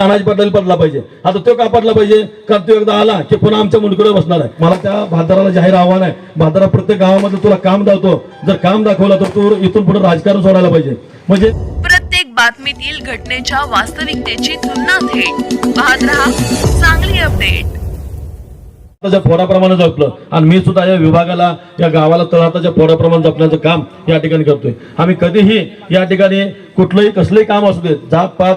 अनाज पडलेला पडला पाहिजे. आता तो का पडला पाहिजे? कारण तो एकदा आला की पुन्हा आमच्या मुंडकडे बसणार आहे. मला त्या भाताराला जाहीर आव्हान आहे. भातारा प्रत्येक गावामध्ये तुला काम दाखवतो. जर काम दाखवलं तर तू इथून पुढे राजकारण सोडायला पाहिजे. म्हणजे प्रत्येक बातमीतील घटनेच्या वास्तविकतेची तुलना थेट. पाहत रहा चांगली अपडेट. त्याच्या फोडाप्रमाणे जपलं. आणि मी सुद्धा या विभागाला या गावाला तळहाताच्या फोडाप्रमाणे जपण्याचं काम या ठिकाणी करतोय. आम्ही कधीही या ठिकाणी कुठलंही कसलंही काम असू दे जात पात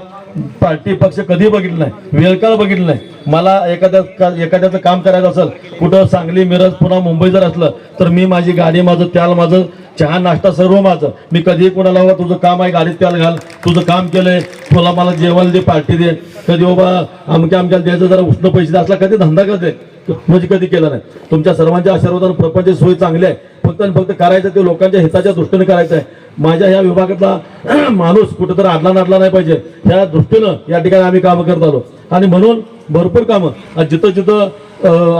पार्टी पक्ष कधी बघितलं नाही. वेळकाळ बघितलं नाही. मला एखाद्या एखाद्याचं काम करायचं असेल कुठं सांगली मिरज पुन्हा मुंबई जर असलं तर मी माझी गाडी माझं त्याल माझं चहा नाश्ता सर्व माझं. मी कधीही कोणाला बाबा तुझं काम आहे गाडीत त्याला घाल तुझं काम केलंय तुला मला जेवण दे पार्टी दे. कधी बाबा अमक्या अमक्याला द्यायचं जरा उष्ण पैसे दे. असला कधी धंदा करते. म्हणजे कधी केलं नाही. तुमच्या सर्वांच्या आशीर्वादानं प्रपंच सोय चांगली आहे. फक्त आणि फक्त करायचं ते लोकांच्या हिताच्या दृष्टीने करायचं आहे. माझ्या ह्या विभागातला माणूस कुठेतरी आडला नाडला नाही पाहिजे. ह्या दृष्टीनं या ठिकाणी आम्ही कामं करत आलो. आणि म्हणून भरपूर कामं. आणि जिथं जिथं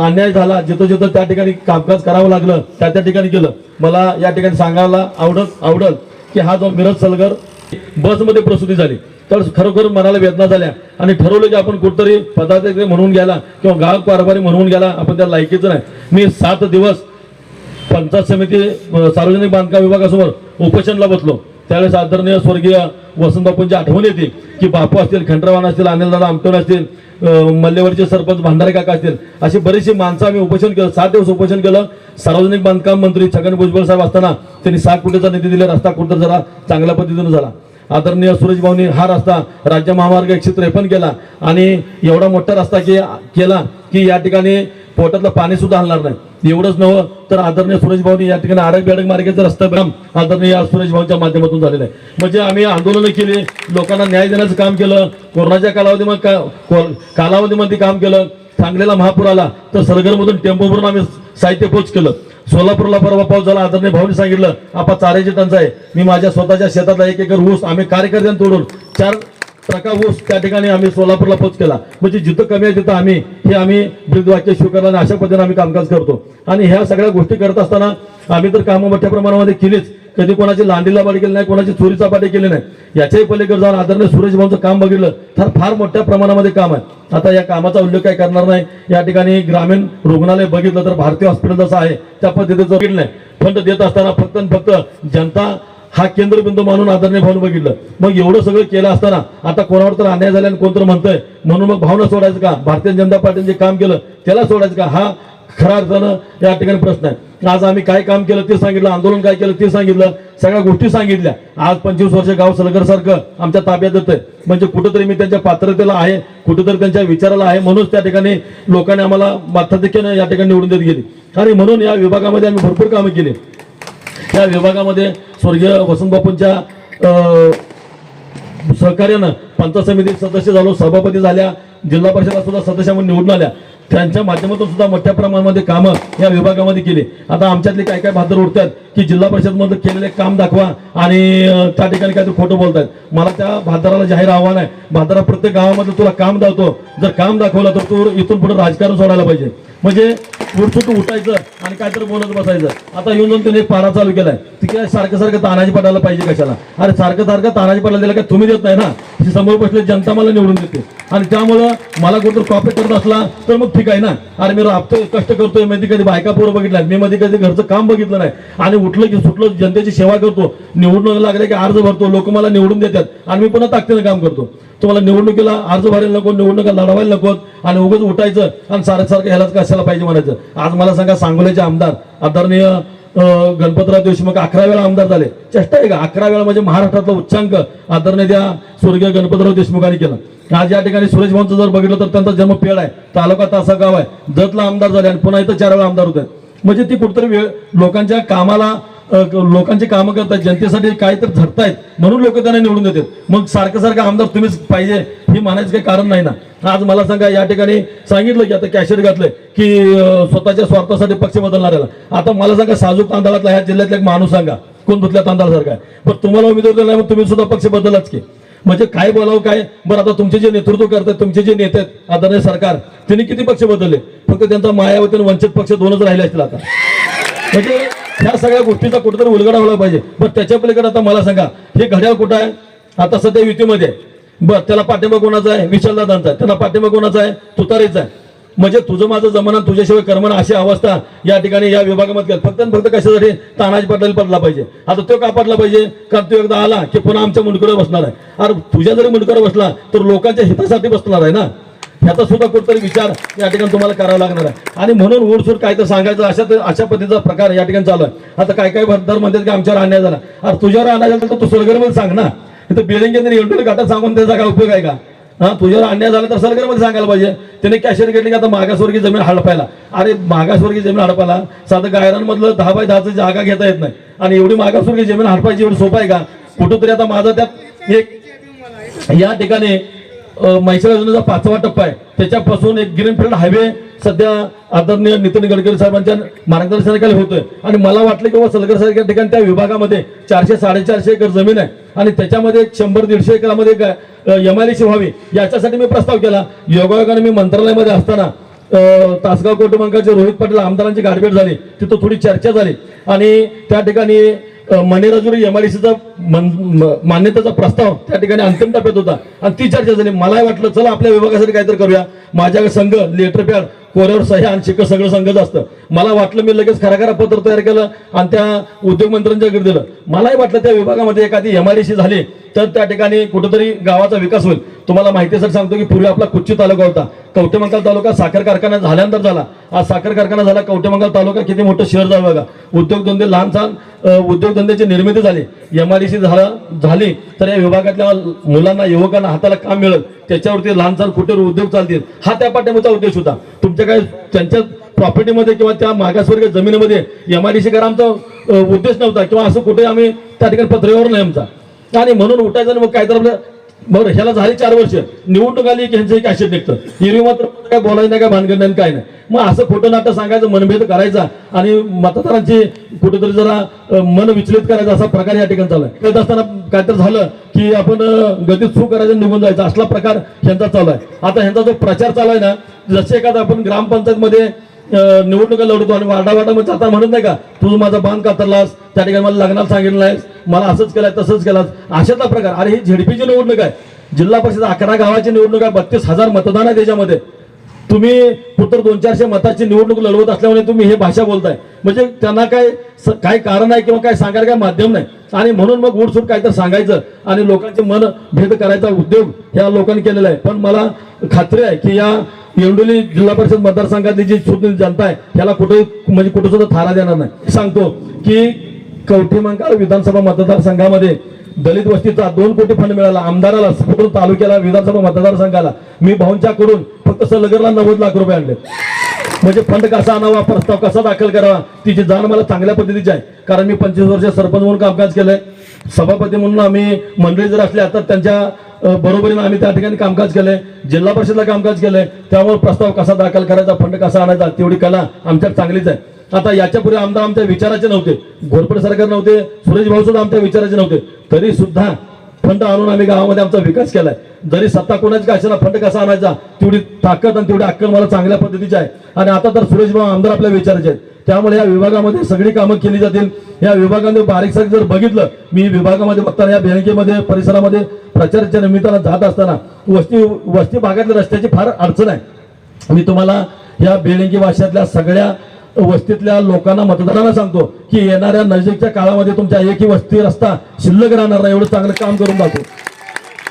अन्याय झाला जिथं जिथं त्या ठिकाणी कामकाज करावं लागलं त्या त्या ठिकाणी केलं. मला या ठिकाणी सांगायला आवडत आवडल की हा जो मिरज सलगर बसमध्ये प्रसूती झाली. तर खरोखर मनाला वेदना झाल्या. आणि ठरवलं की आपण कुठतरी पदाधिकारी म्हणून गेला किंवा गाव कारभारी म्हणून गेला आपण त्या लायकीचं नाही. मी सात दिवस पंचायत समिती सार्वजनिक बांधकाम विभागासमोर उपोषणला बसलो. त्यावेळेस आदरणीय स्वर्गीय वसंतबापूंची आठवण येते की बापू असतील खंडरावान असतील अनिलदादा आमटोन असतील मल्लेवरचे सरपंच भांडारे काका असतील अशी बरीचशी माणसं आम्ही उपोषण केलं. सात दिवस उपोषण केलं. सार्वजनिक बांधकाम मंत्री छगन भुजबळ साहेब असताना त्यांनी सात कोटीचा निधी दिला रस्ता कुठं जरा चांगल्या पद्धतीनं झाला. आदरणीय सुरेश भाऊनी हा रस्ता राज्य महामार्ग एकशे त्रेपन्न केला आणि एवढा मोठा रस्ता के केला की या ठिकाणी पोटातलं पाणी सुद्धा हलणार नाही. एवढंच नव्हतं तर आदरणीय सुरेश भाऊनी या ठिकाणी आरग बेडग मार्गाचा रस्ता काम आदरणीय सुरेश भाऊच्या माध्यमातून झालेलं आहे. म्हणजे आम्ही आंदोलनं केली लोकांना न्याय देण्याचं काम केलं कोरोनाच्या कालावधीमध्ये का- कालावधीमध्ये काम केलं सांगलीला महापूर आला तर सरगरमधून टेम्पो भरून आम्ही साहित्य पोच केलं. सोलापूरला परवा पाऊस झाला. आदरणीय भाऊनी सांगितलं आपा चाऱ्याची टंचाई मी माझ्या स्वतःच्या शेतातला एक एकर ऊस आम्ही कार्यकर्त्यांना तोडून चार ट्रका ऊस त्या ठिकाणी आम्ही सोलापूरला पोच केला. म्हणजे जिथं कमी आहे तिथं आम्ही हे आम्ही ब्रीदवाक्य स्वीकारलं आणि अशा पद्धतीने आम्ही कामकाज करतो. आणि ह्या सगळ्या गोष्टी करत असताना आम्ही तर कामं मोठ्या प्रमाणामध्ये केलीच. कधी कोणाची लांडीला बाडी केली नाही कोणाची चोरी चपाटी केली नाही. याच्याही पलीकडे जाऊन आदरणीय सुरेश भाऊंचं काम बघितलं तर फार मोठ्या प्रमाणामध्ये काम आहे. आता या कामाचा उल्लेख काय करणार नाही. या ठिकाणी ग्रामीण रुग्णालय बघितलं तर भारतीय हॉस्पिटल जसं आहे त्या पद्धतीचं बघितलं नाही. फंड देत असताना फक्त आणि फक्त जनता हा केंद्रबिंदू मानून आदरणीय भाऊन बघितलं. मग एवढं सगळं केलं असताना आता कोणावर तर अन्याय झाल्याने कोणतं म्हणतंय म्हणून मग भावना सोडायचं का? भारतीय जनता पार्टीने जे काम केलं त्याला सोडायचं का? हा खरा अर्थानं या ठिकाणी प्रश्न आहे. आज आम्ही काय काम केलं ते सांगितलं आंदोलन काय केलं ते सांगितलं सगळ्या गोष्टी सांगितल्या. आज पंचवीस वर्ष गाव सलगर सारखं आमच्या ताब्यात आहे म्हणजे कुठंतरी मी त्यांच्या पात्रतेला आहे कुठंतरी त्यांच्या विचाराला आहे म्हणूनच त्या ठिकाणी लोकांनी आम्हाला माथाधिक्यानं या ठिकाणी निवडून देत गेली. आणि म्हणून या विभागामध्ये आम्ही भरपूर कामं केली. या विभागामध्ये स्वर्गीय वसंतबापूंच्या सहकार्यानं पंचायत समिती सदस्य झालो सभापती झाल्या जिल्हा परिषदा सुद्धा सदस्य म्हणून निवडून आल्या. त्यांच्या माध्यमातून सुद्धा मोठ्या प्रमाणामध्ये कामं या विभागामध्ये केली. आता आमच्यातले काय काय भादर उडतात की जिल्हा परिषदमध्ये केलेले काम दाखवा आणि त्या ठिकाणी काय खोटं बोलतात. मला त्या भादराला जाहीर आव्हान आहे. भादरा प्रत्येक गावामध्ये तुला काम दाखवतो. जर काम दाखवलं तर तू इथून पुढे राजकारण सोडायला पाहिजे. म्हणजे उठसूट उठायचं आणि काहीतरी बोलत बसायचं. आता येऊन जाऊन त्यांनी पाडा चालू केलाय. तिकडे सारखं सारखं तानाजी पडायला पाहिजे कशाला? अरे सारखं सारखं तानाजी पडायला दिला काय तुम्ही देत नाही ना? समोर बसले जनता मला निवडून देते. आणि त्यामुळं मला कुठं कॉपी करत असला तर मग ठीक आहे ना? अरे मी राबतोय कष्ट करतोयमध्ये कधी बायका पोरं बघितल्या मी मध्ये कधी घरचं काम बघितलं नाही. आणि उठलं की सुटलं जनतेची सेवा करतो. निवडणूक लागले की अर्ज भरतो लोक मला निवडून देतात. आणि मी पुन्हा ताकदीनं काम करतो. तुम्हाला निवडणुकीला अर्ज भरायला नको निवडणुका लढवायला नको आणि उगाच उठायचं आणि सारखं सारखं ह्यालाच असायला पाहिजे म्हणायचं. आज मला सांगा सांगोल्याचे आमदार आदरणीय गणपतराव देशमुख अकरा वेळा आमदार झाले. चेष्टा आहे का? अकरा वेळा म्हणजे महाराष्ट्रातला उच्चांक आदरणीय त्या स्वर्गीय गणपतराव देशमुखांनी केला. आज या ठिकाणी सुरेश भाऊंचं जर बघितलं तर त्यांचा जन्म पेड आहे. तालुका तासा गाव आहे. जतला आमदार झाले आणि पुन्हा इथं चार वेळा आमदार होते. म्हणजे ती कुठतरी वेळ लोकांच्या कामाला लोकांचे कामं करतात जनतेसाठी काहीतरी धरतायत म्हणून लोक त्यांना निवडून देतात. मग सारखं सारखं आमदार तुम्हीच पाहिजे हे म्हणायचं काही कारण नाही ना? आज मला सांगा या ठिकाणी सांगितलं की आता कॅशेट घातलंय की स्वतःच्या स्वार्थासाठी पक्ष बदलणाऱ्याला. आता मला सांगा साजूक तांदळातला ह्या जिल्ह्यातला एक माणूस सांगा कोण धुतल्या तांदळासारखा आहे? पण तुम्हाला उमेदवार दिला मग तुम्ही सुद्धा पक्ष बदललाच की. म्हणजे काय बोलावं काय? बरं आता तुमचे जे नेतृत्व करतात तुमचे जे नेते आहेत आदरणीय सरकार त्यांनी किती पक्ष बदलले? फक्त त्यांचा मायावती आणि वंचित पक्ष दोनच राहिले असतील आता. म्हणजे ह्या सगळ्या गोष्टीचा कुठेतरी उलगडा व्हायला पाहिजे. पण त्याच्या पलीकडे आता मला सांगा हे घड्याळ कुठं आहे? आता सध्या युतीमध्ये आहे. बर त्याला पाठिंबा कोणाचा आहे? विशालदादांचा आहे. त्याला पाठिंबा कोणाचा आहे? तुतारेचा आहे. म्हणजे तुझं माझं जमाना तुझ्याशिवाय कर्मण अशी अवस्था या ठिकाणी या विभागामध्ये फक्त आणि फक्त कशासाठी? तानाजी पडलेला पडला पाहिजे. आता तो का पडला पाहिजे? कारण तो एकदा आला की पुन्हा आमच्या मुंडकडे बसणार आहे. अरे तुझ्या जरी मुंडकडे बसला तर लोकांच्या हितासाठी बसणार आहे ना? ह्याचा सुद्धा कुठतरी विचार या ठिकाणी तुम्हाला करावा लागणार आहे. आणि म्हणून उडसूट काय तर सांगायचं अशा अशा पद्धतीचा प्रकार या ठिकाणी चालू आहे. आता काय काय भरदार म्हणतात की आमच्यावर आणण्या झाला. अरे तुझ्यावर आणायला झाला तर तू सोलगरमध्ये सांग ना. इथं बिलिंगेंद्र एवढं गाठा सांगून त्याचा काय उपयोग आहे का? हा तुझ्यावर अन्याय झाला तर सरकारमध्ये सांगायला पाहिजे. त्याने कॅशियर घेतली की आता मागासवर्गीय जमीन हडपायला. अरे मागासवर्गीय जमीन हडपायला. साधं गायरांमधलं दहा बाय दहाचं जागा घेता येत नाही. आणि एवढी मागासवर्गीय जमीन हडपायची एवढी सोपं आहे का? कुठंतरी आता माझा त्यात एक या ठिकाणी म्हैसाळ योजनेचा पाचवा टप्पा आहे. त्याच्यापासून एक ग्रीनफील्ड हायवे सध्या आदरणीय नितीन गडकरी साहेबांच्या मार्गदर्शनाखाली होतोय. आणि मला वाटलं की बाबा सलगर सारख्या ठिकाणी त्या विभागामध्ये चारशे साडेचारशे एकर जमीन आहे. आणि त्याच्यामध्ये एक शंभर दीडशे एकरामध्ये एम आय व्हावी याच्यासाठी मी प्रस्ताव केला. योगायोगाने मी मंत्रालयामध्ये असताना तासगाव कोटमंकाचे रोहित पाटील आमदारांची गाठभेट झाली. तिथं थोडी चर्चा झाली. आणि त्या ठिकाणी अ, मणिराजुरी सीचा मान्यतेचा प्रस्ताव त्या ठिकाणी अंतिम टप्प्यात होता. आणि ती चर्चा झाली. मलाही वाटलं चला आपल्या विभागासाठी काहीतरी करूया. माझ्या संघ लेटर पॅड कोऱ्यावर सह्या आणि शिक्क सगळं संघच असतं. मला वाटलं मी लगेच खरा खरा पत्र तयार केलं आणि त्या उद्योगमंत्र्यांच्याकडे दिलं. मलाही वाटलं त्या विभागामध्ये एखादी एम आय सी झाली. तर त्या ठिकाणी कुठेतरी गावाचा विकास होईल. तुम्हाला माहिती सर सांगतो की पूर्वी आपला कुच्ची तालुका होता. कवटेमंगल तालुका साखर कारखाना झाल्यानंतर झाला. आज साखर कारखाना झाला कवटेमंगल तालुका किती मोठं शहर झालं बघा. उद्योगधंदे लहान सहान उद्योगधंद्याची निर्मिती झाली. एम आर सी झाला झाली. तर या विभागातल्या मुलांना युवकांना हाताला काम मिळेल. त्याच्यावरती लहान सहान कुठे उद्योग चालतील. हा त्या पाठ्यामागचा उद्देश होता. तुमच्या काय त्यांच्या प्रॉपर्टीमध्ये किंवा त्या मागासवर्गीय जमिनीमध्ये एमआयडीसी करा आमचा उद्देश नव्हता किंवा असं कुठे आम्ही त्या ठिकाणी पत्रव्यवहार नाही आमचा. आणि म्हणून उठायचं मग काय तर आपलं बरं ह्याला झाली चार वर्ष. निवडणूक आली की ह्यांचं एक ऍसिड निघतं. हिरवी मात्र काय बोलायचं नाही काय भानगड नाही काय नाही. मग असं खोटं नाटक सांगायचं मनभेद करायचा आणि मतदारांची कुठेतरी जरा मन विचलित करायचा असा प्रकार या ठिकाणी चालू आहे करत असताना काय तर झालं की आपण गतीत चूक करायचं निघून जायचं. असला प्रकार ह्यांचा चालू आहे आता ह्यांचा जो प्रचार चालू आहे ना जसे एखादा आपण ग्रामपंचायतमध्ये निवडणुका लढवतो आणि वाडा वाडा आता म्हणत नाही का? तू माझा बांध कातरलास त्या ठिकाणी मला लग्नाला सांगितलं नाहीस मला असंच केलंय तसंच केलास अशातला प्रकार. अरे ही झेडपीची निवडणूक आहे. जिल्हा परिषद अकरा गावाची निवडणूक आहे बत्तीस हजार मतदान आहे त्याच्यामध्ये. तुम्ही पुत्र दोन चारशे मताची निवडणूक लढवत असल्यामुळे तुम्ही हे भाषा बोलताय. म्हणजे त्यांना काय काय कारण आहे किंवा काय सांगायला काय माध्यम नाही. आणि म्हणून मग उडसूट काय तर सांगायचं आणि लोकांचे मन भेद करायचा उद्योग ह्या लोकांनी केलेला आहे. पण मला खात्री आहे की या येवडोली जिल्हा परिषद मतदारसंघातली जी सुज्ञ जनता आहे त्याला कुठे म्हणजे कुठे सुद्धा थारा देणार नाही. सांगतो की कवठेमंकाळ विधानसभा मतदारसंघामध्ये दलित वस्तीचा दोन कोटी फंड मिळाला. आमदाराला कुठून तालुक्याला विधानसभा मतदारसंघाला? मी भाऊंच्याकडून फक्त सलगरला नव्वद लाख रुपये आणले. म्हणजे फंड कसा आणावा प्रस्ताव कसा दाखल करावा तिची जाण मला चांगल्या पद्धतीची आहे. कारण मी पंचवीस वर्ष सरपंच म्हणून कामकाज केलंय. सभापती म्हणून आम्ही मंडळी जर असल्या तर त्यांच्या बरोबरीनं आम्ही त्या ठिकाणी कामकाज केलंय. जिल्हा परिषदला कामकाज केलंय. त्यामुळे प्रस्ताव कसा दाखल करायचा फंड कसा आणायचा तेवढी कला आमच्यात चांगलीच आहे. आता याच्यापूर्वी आमदार आमच्या विचाराचे नव्हते. घोरपडे सरकार नव्हते. सुरेश भाऊ सुद्धा आमच्या विचाराचे नव्हते. तरी सुद्धा फंड आणून आम्ही गावामध्ये आमचा विकास केलाय. जरी सत्ता कोणाची का असेल फंड कसा आणायचा? तेवढी ताकद आणि तेवढी अक्कल मला चांगल्या पद्धतीची आहे. आणि आता तर सुरेश भाऊ आमदार आपल्या विचारायचे आहेत. त्यामुळे या विभागामध्ये सगळी कामं केली जातील. या विभागामध्ये बारीक सारीक जर बघितलं मी विभागामध्ये बघताना या बँकेमध्ये परिसरामध्ये प्रचाराच्या निमित्तानं जात असताना वस्ती वस्ती भागातल्या रस्त्याची फार अडचण आहे. मी तुम्हाला या बेळंगी भाषातल्या सगळ्या वस्तीतल्या लोकांना मतदारांना सांगतो की येणाऱ्या नजीकच्या काळामध्ये तुमच्या एकही वस्ती रस्ता शिल्लक राहणार नाही एवढं चांगलं काम करून जातो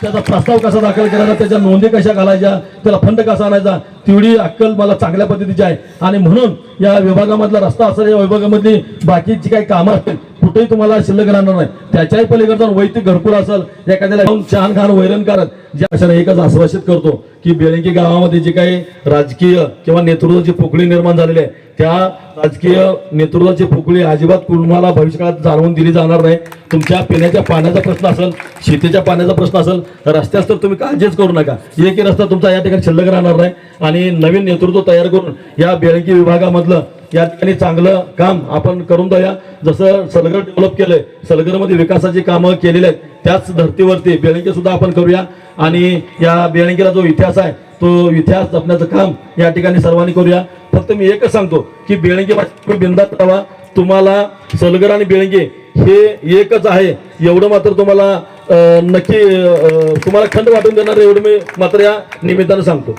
त्याचा प्रस्ताव कसा दाखल करायचा त्याच्या नोंदी कशा घालायच्या त्याला फंड कसा आणायचा तेवढी अक्कल मला चांगल्या पद्धतीची आहे. आणि म्हणून या विभागामधला रस्ता असेल या विभागामधली बाकीची काही कामं असतील कुठेही तुम्हाला शिल्लक राहणार नाही. त्याच्याही पलीकडे जाऊन वैयक्तिक घरकुल असेल एखाद्याला जाऊन छान खान वैरण करत ज्या एकच आश्वासित करतो की बेळंकी गावामध्ये जी काही राजकीय किंवा नेतृत्वाची पोकळी निर्माण झालेली आहे त्या राजकीय नेतृत्वाची पोकळी अजिबात कुणाला भविष्यकाळात जाणवून दिली जाणार नाही. तुमच्या पिण्याच्या पाण्याचा प्रश्न असेल शेतीच्या पाण्याचा प्रश्न असेल रस्त्यास तर तुम्ही काळजीच करू नका. एकही रस्ता तुमचा या ठिकाणी शिल्लक राहणार नाही. आणि नवीन नेतृत्व तयार करून या बेळगी विभागामधलं या ठिकाणी चांगलं काम आपण करून जाऊया. जसं सलगर डेव्हलप केलंय सलगरमध्ये विकासाची कामं केलेली आहेत त्याच धर्तीवरती बेळंगी सुद्धा आपण करूया. आणि या बेळंगीला जो इतिहास आहे तो इतिहास जपण्याचं काम या ठिकाणी सर्वांनी करूया. फक्त मी एकच सांगतो की बेळंगे भाषा बिंदात राहा. तुम्हाला सलगर आणि बेळंगे हे एकच आहे. एवढं मात्र तुम्हाला नक्की तुम्हाला खंड वाटून देणार एवढं मी मात्र या निमित्तानं सांगतो.